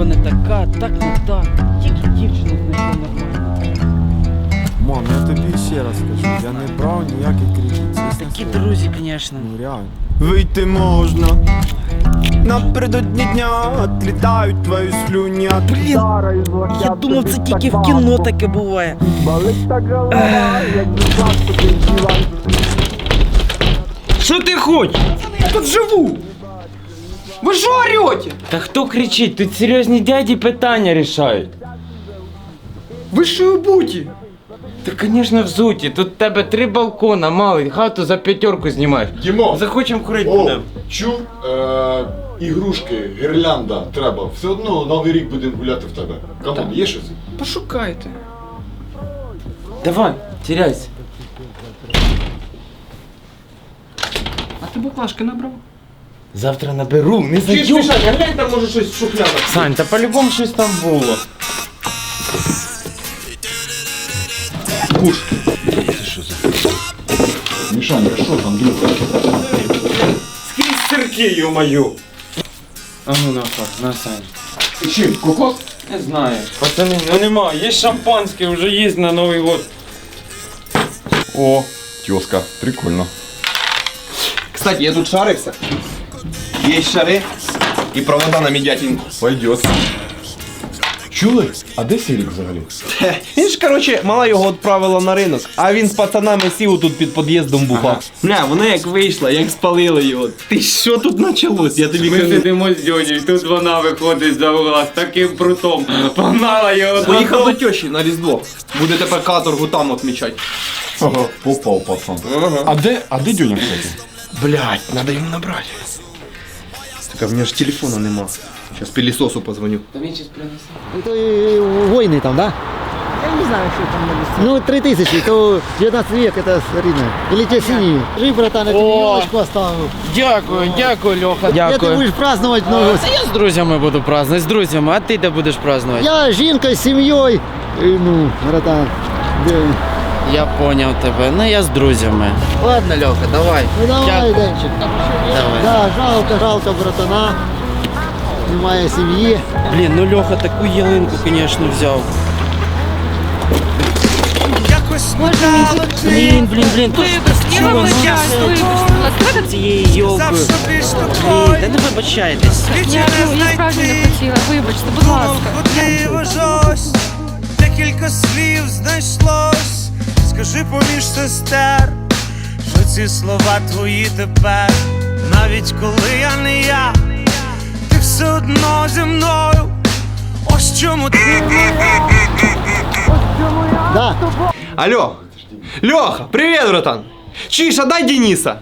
баба не така, так не так. Тільки дівчину знайшов нормально. Мам, я тобі ще раз кажу, я не брав ніяких кредитів. Такі слово. друзі, звісно. Ну реально. Вийти можна. Напередодні дня отлітають твої слюні. а ти Блін, Я думав, це тільки в кіно таке буває. Болить так голова, як завжди ти дівай. Що ти хочеш? Я тут живу. Ви що орете? Та хто кричить? Тут серйозні дяді питання рішають. Ви що обуті? Та, звісно, взуті. Тут в тебе три балкона, малий, хату за п'ятерку знімаєш. Дімо, Захочем курити о, будемо. чув, е, ігрушки, гірлянда треба. Все одно новий рік будемо гуляти в тебе. Камон, є щось? Пошукайте. Давай, теряйся. А ти баклажки набрав? Завтра наберу, не Чи зайдю. спішать, а глянь, там може щось в шухлядах. Сань, та по-любому щось там було. Мішаня, що там, друг? Скрізь сирки, ю-мою. А ну на, Сань, на, Сань. Чим, кокос? Не знаю. Пацани, ну нема, є шампанське, вже є на Новий год. О, тьоска, прикольно. Кстати, я тут шарився. Є шари і провода на медятинку. Пойдет. Чули? А де Сірік взагалі? Хе, Він ж, короче, мала його відправила на ринок, а він з пацанами сів тут під під'їздом бухав. Бля, вона як вийшла, як спалила його. Ти що тут почалось? Я тобі Ми кажу. сидимо з дьодю, тут вона виходить за угла з таким прутом. Погнала його Поїхав до додому. тещі на Різдво. Буде тепер каторгу там відмічати. Ага, попав пацан. А де, а де Дюня, кстати? Блять, надо йому набрати. Так, а в нього ж телефона нема. Сейчас пилісосу позвоню. Та він щас принесе. То и войны там, да? Я не знаю, що там на лісі. Ну, 3000, то 19 век, это видно. Или те синие. Жив, братан, я тебе О! елочку оставил. Дякую, дякую, Льоха, Я ты дякую. будешь праздновать Новый год. Та я з друзями буду праздновать, з друзями, а ти де будеш праздновать? Я с жінкою, з сім'єю. І, Ну, братан. де- я поняв тебе, ну я з друзями. Ладно, Льоха, давай. Ну давай, Дякую. Денчик. Давай. Да, жалко, жалко, братана. Немає сім'ї. Блін, ну Льоха таку ялинку, звісно, взяв. Блін, блін, блін, тут чого ну все цією йолкою. Блін, та не вибачайтесь. Я, ну, я справді не хотіла, вибачте, будь ласка. Можливо, щось, декілька слів знайшлось. Скажи поміж сестер, що ці слова твої тепер, навіть коли я не я, ти все одно зі мною. Ось чому ти Да. Алло. Леха, привет, братан. Чиша, дай Дениса.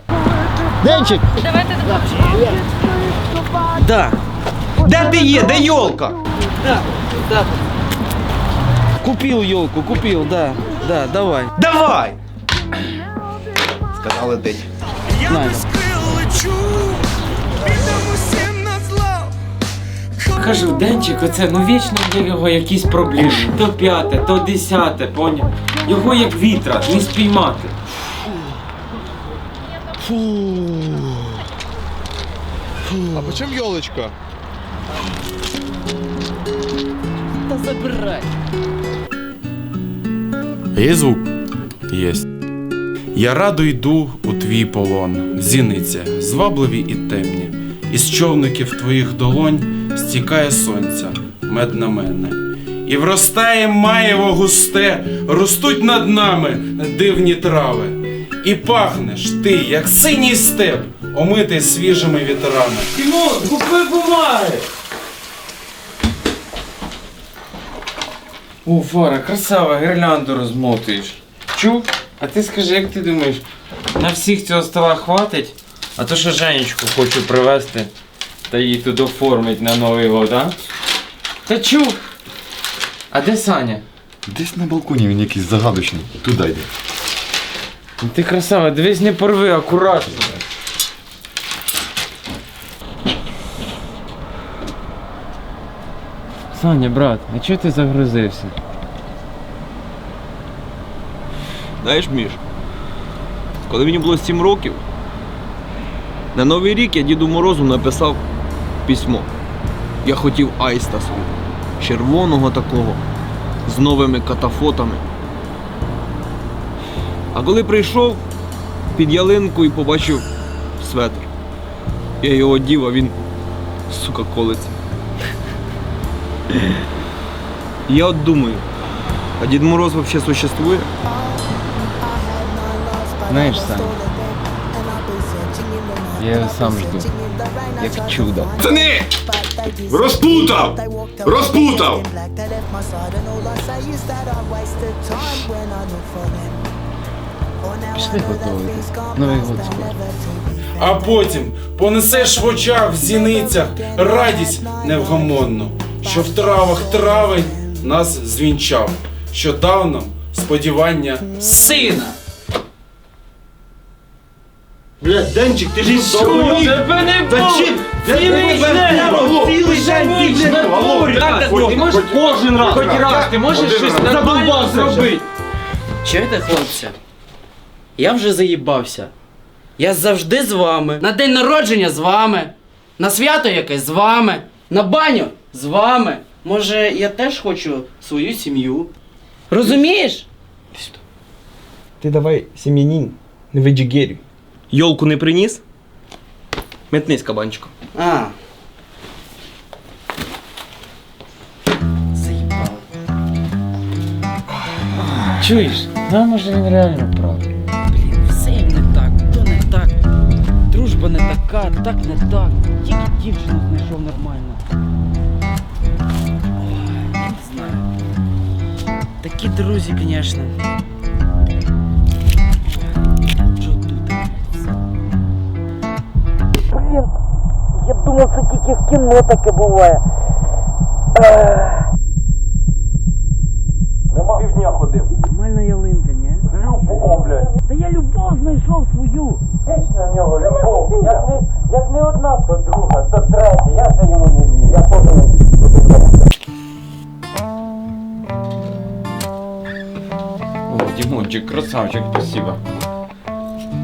Денчик, Давайте допоможемо. Да, Де ти є? Де йолка? да, да. Купил елку, купил, да, да, давай. Давай! Сказали день. я Знаю. без крил лечу, усім на зло. Кажу, Денчик, оце, ну вічно є його якісь проблеми. То п'яте, то десяте, поняв? Його як вітра, не спіймати. А по чому йолочка? Та забирай. Є звук? Єсть. Я радо йду у твій полон, зіниця, звабливі і темні. Із човників твоїх долонь стікає сонця, мед на мене. І вростає маєво густе, ростуть над нами дивні трави. І пахнеш ти, як синій степ, омитий свіжими вітрами. Тимон, купи бумаги! О, Фара, красава, гірлянду розмотуєш. Чув? А ти скажи, як ти думаєш, на всіх цього стола хватить? А то що Женечку хочу привезти та її тут оформить на Новий год, а? Та чув? А де Саня? Десь на балконі він якийсь загадочний. Туди йде. Ти красава, дивись, не порви, акуратно. Саня, брат, а чого ти загрузився? Знаєш, Міш, коли мені було 7 років, на Новий рік я Діду Морозу написав письмо. Я хотів аїста свого. Червоного такого. З новими катафотами. А коли прийшов під ялинку і побачив светр. Я його одів, а він, сука, колиться. Я от думаю, а Дід Мороз взагалі существує? Знаєш, Сань, я його сам жду. Як чудо. Пацани! Розпутав! Розпутав! Пішли готувати. Новий год скоро. А потім понесеш в очах в зіницях радість невгомонну, що в травах травень нас звінчав, що дав нам сподівання Сина! Блядь, Денчик, ти ж Тебе не було! Цілий день! Цілий день Так, так, ти можеш кожен раз, хоч раз, ти можеш щось нормально зробити. Чуєте, хлопці? Я вже заїбався. Я завжди з вами. На день народження з вами. На свято якесь з вами. На баню з вами. Може, я теж хочу свою сім'ю. Розумієш? Ти давай сім'янін, не виджигерюй. Йолку не приніс? Метнись кабанчиком. А. Заїбали. Чуєш? Ну, може він реально правий. Блін, все їм не так, то не так. Дружба не така, так не так. Тільки дівчину знайшов нормально. Такі друзі, звісно. Блін, я думав, це тільки в кіно таке буває. Півдня ходив. Нормальна ялинка, ні? Любов, блядь. Та я любов знайшов свою. Вічна в нього любов. Як не, як не одна, то друга, то третя. Я вже йому не вірю. Я теж не вірю. Дімончик, красавчик, спасибо.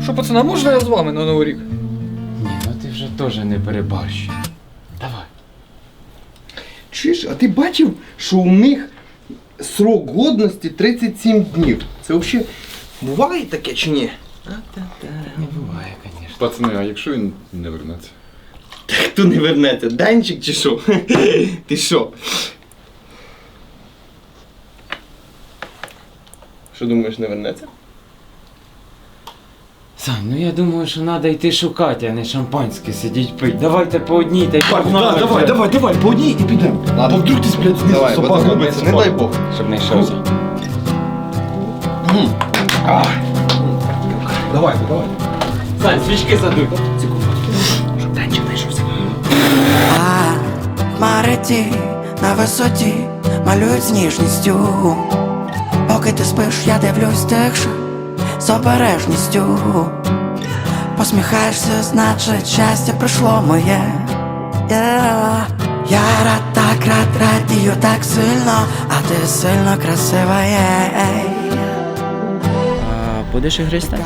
Що, пацана, можна я з вами на Новий рік? Ні, ну ти вже теж не перебарщуй. Давай. Чуєш, а ти бачив, що у них срок годності 37 днів? Це взагалі буває таке чи ні? Не буває, звісно. Пацани, а якщо він не вернеться? Хто не вернеться? Данчик чи що? Ти що? Що думаєш, не вернеться? Сань, ну я думаю, що треба йти шукати, а не шампанське сидіть пить. Давайте по одній та й погнали. давай, давай, давай, по одній і підемо. Бо вдруг ти, блядь, знизу Давай, собака бо робиться. не дай Бог. Щоб не йшовся. Давай, давай. Сань, свічки задуй. А хмарити на висоті малюють з ніжністю. Поки ти спиш, я дивлюсь тихше з обережністю. Посміхаєшся, значить щастя прийшло моє. Yeah. Я рад так рад радію так сильно, а ти сильно красива є. А, будеш ігристи?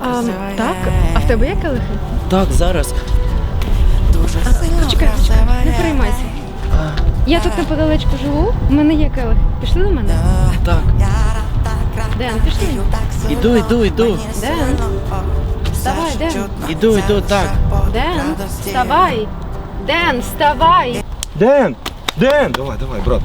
А, так, а в тебе є келихи? Так, зараз. Дуже сильно Почекай, почекай, не переймайся. Я тут неподалечку живу, у мене є келихи. Пішли до мене? Так. Ден, пішли. Іду, іду, іду. Мені Ден. Вставай, Ден. чутно, Іду, іду, так. Ден, вставай! Ден, вставай! Ден! Ден! Давай, давай, брат.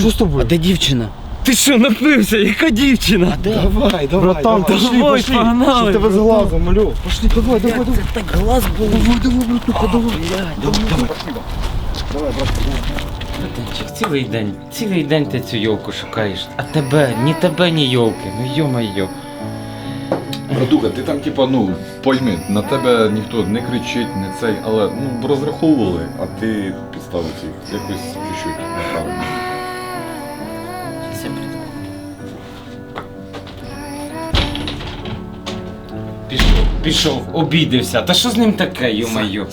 Що з А тобою? де дівчина? Ти що, напився? Яка дівчина? Давай, давай, Братан, пошли, пошли. погнали, Що в тебе з глазом, алло? Пошли, давай, давай, давай. Це так глаз був. Давай, давай, братуха, давай. Братанчик, цілий день, цілий день ти цю йолку шукаєш. А тебе, ні тебе, ні йолки. Ну йо-майо. Братуха, ти там, типа, ну, пойми, на тебе ніхто не кричить, не цей, але ну розраховували, а ти підставив їх якось чуть-чуть неправильно. Пішов, пішов, обідався. Та що з ним таке, йо-майо?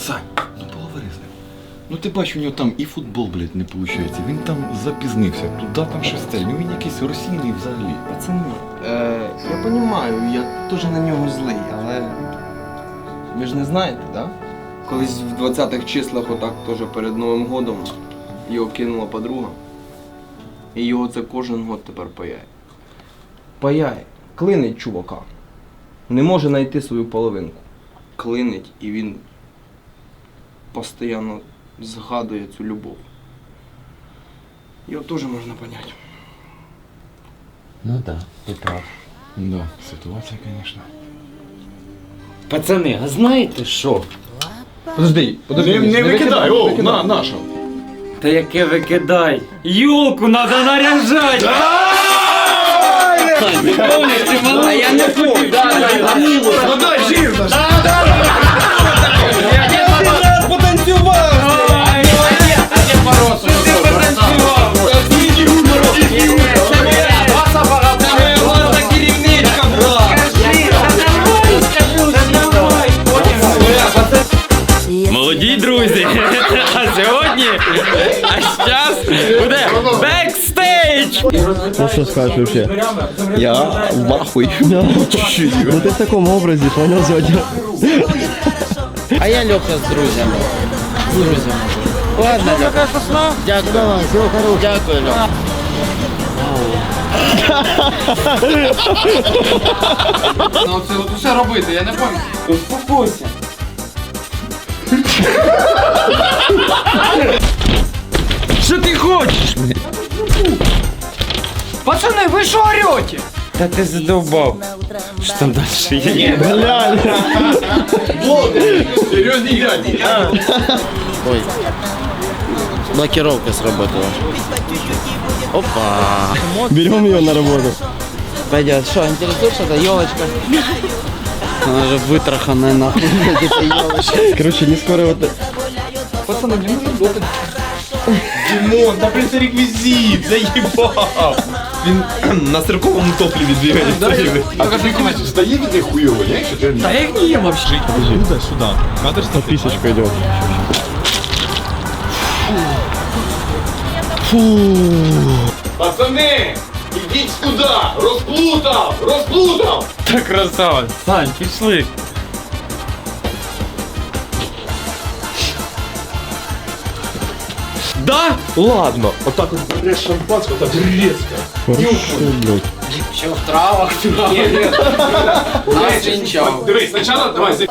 Ну ти бачиш, у нього там і футбол, блядь, не виходить. Він там запізнився, туди там щось. Ну він якийсь російний взагалі. Пацани, е, я розумію, я теж на нього злий, але ви ж не знаєте, да? Колись в 20-х числах, отак теж перед Новим годом, його кинула подруга. І його це кожен год тепер паяє. Паяє. Клинить чувака. Не може знайти свою половинку. Клинить і він постійно згадує цю любов. Його теж можна поняти. Ну так, ти прав. Да, ситуація, звісно. Пацани, а знаєте що? Подожди, подожди. Не, не викидай, о, на, наша. Та яке викидай? Юлку надо наряжати! А я не хотів. Ну дай Ну що скажеш вообще? Я в ахуй. Чуть-чуть. Ну ти в такому образі, понял сьогодні? А я Льоха з друзями. З друзями. Ладно, Льоха. Дякую. Давай, всего хорошего. Дякую, Льоха. Ну це от усе робити, я не пам'ятаю. Успокойся. Що ти хочеш? Пацани, ви що орете? Та ти задовбав. Що там далі є? Серйозні граді. Ой. Блокировка сработала. Опа. Берем ее на работу. Пойдет. Что, интересуешься? Это елочка. Она же вытраханная нахуй. Эта елочка. Короче, не скоро вот... Пацани, не можу бути. Димон, да блин, це реквізит, заїбав. Він на сирковому топливі двигається. А ти думаєш, стає від них хуйово, ні? Що ти Та як ні, вообще. Сюда, сюда. Кадр Подписочка идет. Пацани, ідіть сюди! Розплутав! Розплутав! Та красава. Сань, пішли. Да? Ладно. Вот так вот берешь шампанское, так резко. Ще в травах. Нас вінчав. Дивись, спочатку давай.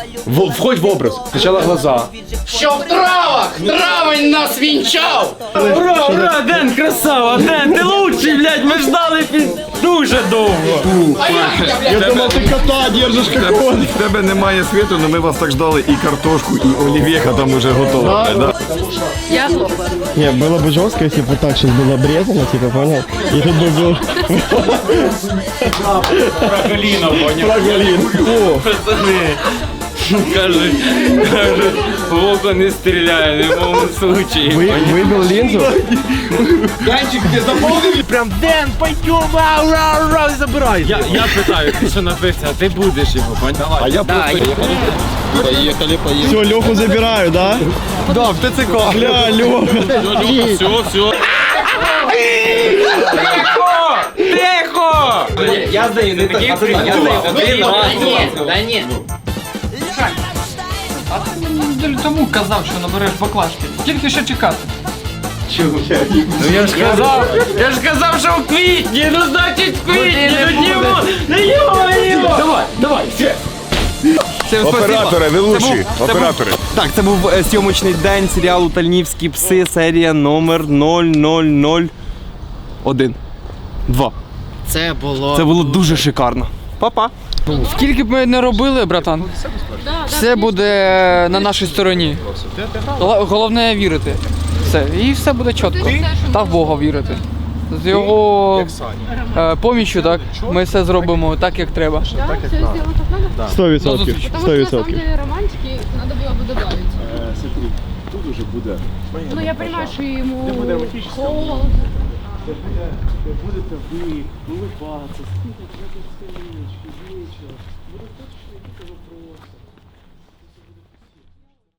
Входь в образ. Сначала глаза. Що в травах? Травень нас вінчав! Ура, ура, Ден, красава, Ден, ты лучший, блядь, ми ждали під дуже довго. Я думал, ты кота держишь как он. В тебе немає світу, але ми вас так ждали і картошку, і олів'єха там уже готова. Да? Я хлопа. Не, было бы жестко, если бы вот так сейчас было обрезано, типа, понял? И тут бы был... Прогаліна, поняв. Прогалин. О, Кажуть, кажуть, Вовка не стріляє, не в моєму случаї. вы, выбил линзу? Прям Ден, пойдем, ура, ура, забирай. Я, я питаю, ти що напився, а ти будеш його, поняв? А я просто Все, Леху забираю, да? Да, в ТЦК. Бля, Леха. Все, все. Тихо! Я сдаю, не так. я здаю. Да ні, да ні. Неділю тому казав, що набереш баклажки. Тільки що чекати. Ну я ж казав, я ж казав, що в квітні, ну значить в квітні, ну йому, ну йому, Давай, давай, все. Це Оператори, ви лучші. Оператори. Так, це був е, зйомочний день серіалу Тальнівські пси, серія номер 0001. Два. Це було. Це було дуже шикарно. Па-па. Скільки б ми не робили, братан, все буде на нашій стороні. Гол- Головне вірити. Все. І все буде чітко. Та в Бога вірити. З його е, поміччю, так, ми все зробимо так, як треба. Да, все сделано как надо. Сто відсотків. Потому Сто что на самом відсотків. деле романтики надо было бы добавить. Тут уже буде. Ну я понимаю, что ему холодно. Будете ви улыбатися, Görüşürüz.